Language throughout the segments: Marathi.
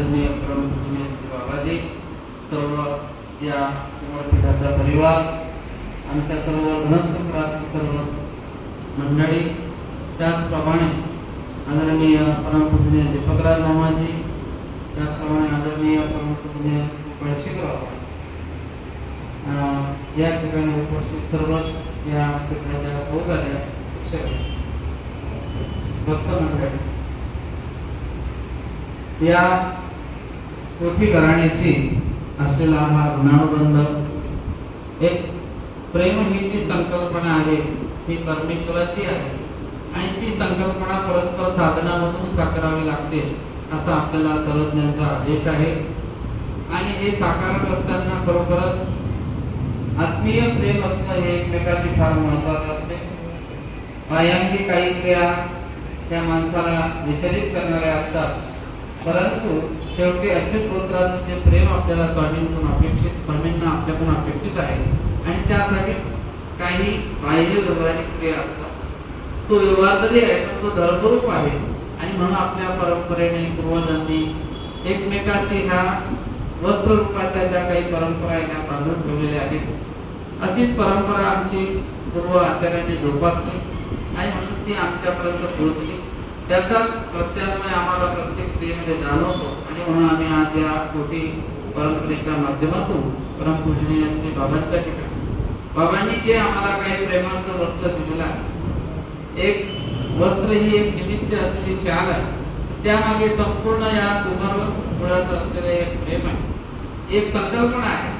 आदरणीय परमपूजनीय बाबाजी सर्व या विद्यापीठाचा परिवार आमच्या सर्व घनस्थपरातील सर्व मंडळी त्याचप्रमाणे आदरणीय परमपूजनीय दीपकराज मामाजी त्याचप्रमाणे आदरणीय परमपूजनीय पळशीकराव या ठिकाणी उपस्थित सर्वच या क्षेत्राच्या बहुकार्य भक्त मंडळी. या कोठी घराण्याशी असलेला हा ऋणानुबंध एक प्रेम ही जी संकल्पना आहे ही परमेश्वराची आहे. आणि ती संकल्पना परस्पर साधनामधून साकारावी लागते असा आपल्याला सर्वज्ञांचा आदेश आहे. आणि हे साकारत असताना खरोखरच आत्मीय प्रेम असणं हे एकमेकाची फार महत्वाचं असते. बाह्यांगी काही क्रिया त्या माणसाला विचलित करणाऱ्या असतात. परंतु शेवटी अच्युत गोत्राचं जे प्रेम आपल्याला स्वामींकडून अपेक्षित स्वामींना आपल्याकडून अपेक्षित आहे आणि त्यासाठी काही बाह्य व्यवहारिक क्रिया असतात. तो व्यवहार जरी आहे पण तो धर्मरूप आहे. आणि म्हणून आपल्या परंपरेने पूर्वजांनी एकमेकाशी ह्या वस्त्ररूपाच्या ज्या काही परंपरा ह्या त्या बांधून ठेवलेल्या आहेत. अशीच परंपरा आमची पूर्व आचार्यांनी जोपासली आणि म्हणून ती आमच्यापर्यंत पोहोचली. त्याचाच प्रत्यान्वय आम्हाला प्रत्येक क्रियेमध्ये जाणवतो. आणि म्हणून आम्ही आज या कोटी परंपरेच्या माध्यमातून परमपूजनीय श्री बाबांच्या ठिकाणी बाबांनी जे आम्हाला काही प्रेमाचं वस्त्र दिलेलं एक वस्त्र ही एक निमित्त असलेली शाल आहे त्यामागे संपूर्ण या कुमार मुळात असलेलं एक प्रेम आहे एक संकल्पना आहे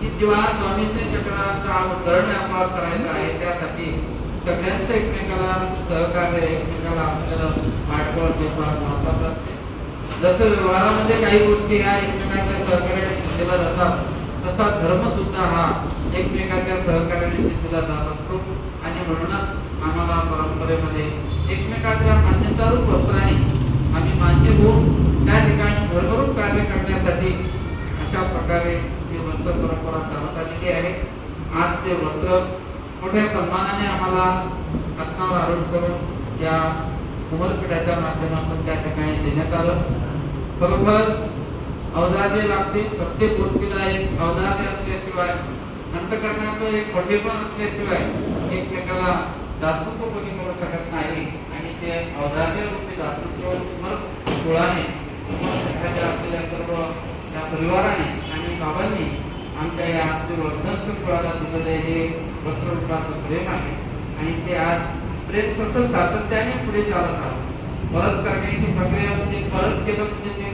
की जेव्हा स्वामीचे चक्राचा धरण व्यापार करायचा आहे, त्यासाठी सगळ्यांचं एकमेकाला सहकार्य, एकमेकाला आपल्याला पाठबळ हे महत्वाचं असते. जसं व्यवहारामध्ये काही गोष्टी ह्या एकमेकांच्या सहकार्याने सिद्धीला जातात तसा धर्म सुद्धा हा एकमेकाच्या सहकार्याने सिद्धीला जात असतो. आणि म्हणूनच आम्हाला परंपरेमध्ये एकमेकांच्या मान्यतारूप वस्त्राने आम्ही मान्य होऊन त्या ठिकाणी भरभरून कार्य करण्यासाठी अशा प्रकारे ही वस्त्र परंपरा चालत आलेली आहे. आज ते वस्त्र मोठ्या सन्मानाने आम्हाला असनावर आरोप करून या उमरपीठाच्या माध्यमातून त्या ठिकाणी देण्यात आलं. खरोखरच अवधार्य लागते. प्रत्येक गोष्टीला एक अवधार्य असल्याशिवाय अंतकरणाचं एक खोटेपण असल्याशिवाय एकमेकाला दातृत्व कोणी करू शकत नाही आणि ते अवधार्य रूपी दातृत्व मग कुळाने असलेल्या सर्व या परिवाराने आणि बाबांनी आमच्या या वर्धनस्थ कुळाला दिलेले हे वस्त्ररूपाचं प्रेम आहे. आणि ते आज प्रेम कसं सातत्याने पुढे चालत आहोत परत करण्याची प्रक्रिया म्हणजे परत केलं म्हणजे ते